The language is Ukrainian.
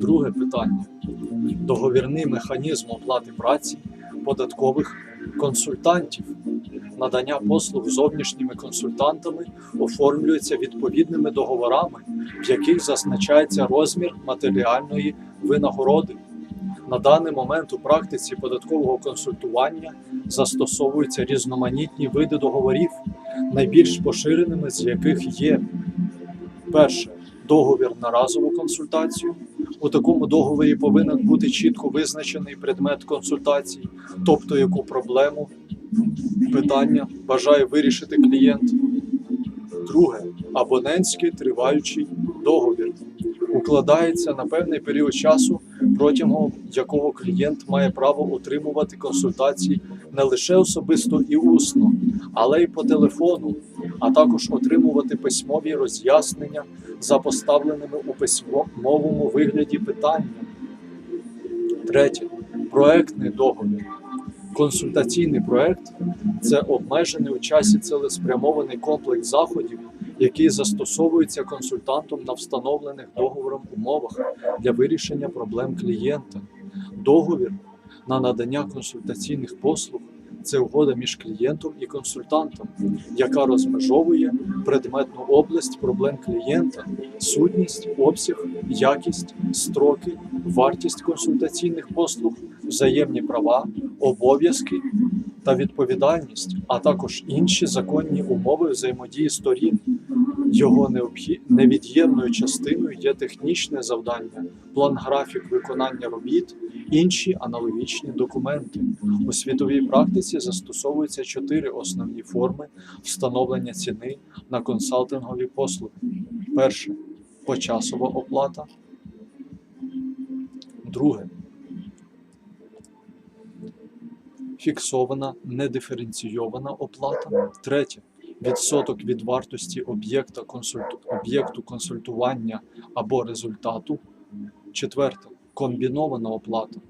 Друге питання: договірний механізм оплати праці податкових консультантів. Надання послуг зовнішніми консультантами оформлюється відповідними договорами, в яких зазначається розмір матеріальної винагороди. На даний момент у практиці податкового консультування застосовуються різноманітні види договорів, найбільш поширеними з яких є перше договір на разову консультацію. У такому договорі повинен бути чітко визначений предмет консультації, тобто яку проблему, питання бажає вирішити клієнт. Друге абонентський триваючий договір укладається на певний період часу, протягом якого клієнт має право отримувати консультації не лише особисто і усно, але й по телефону, а також отримувати письмові роз'яснення за поставленими у письмовому вигляді питаннями. Третє проектний договір. Консультаційний проект це обмежений у часі цілеспрямований комплекс заходів, який застосовується консультантом на встановлених договором умовах для вирішення проблем клієнта. Договір на надання консультаційних послуг це угода між клієнтом і консультантом, яка розмежовує предметну область проблем клієнта, сутність, обсяг, якість, строки, вартість консультаційних послуг, взаємні права, обов'язки та відповідальність, а також інші законні умови взаємодії сторін. Його невід'ємною частиною є технічне завдання, план-графік виконання робіт, інші аналогічні документи. У світовій практиці застосовуються чотири основні форми встановлення ціни на консалтингові послуги. Перше почасова оплата. Друге фіксована недиференційована оплата. Третє відсоток від вартості об'єкта консульту... об'єкту консультування або результату. Четверте комбінована оплата.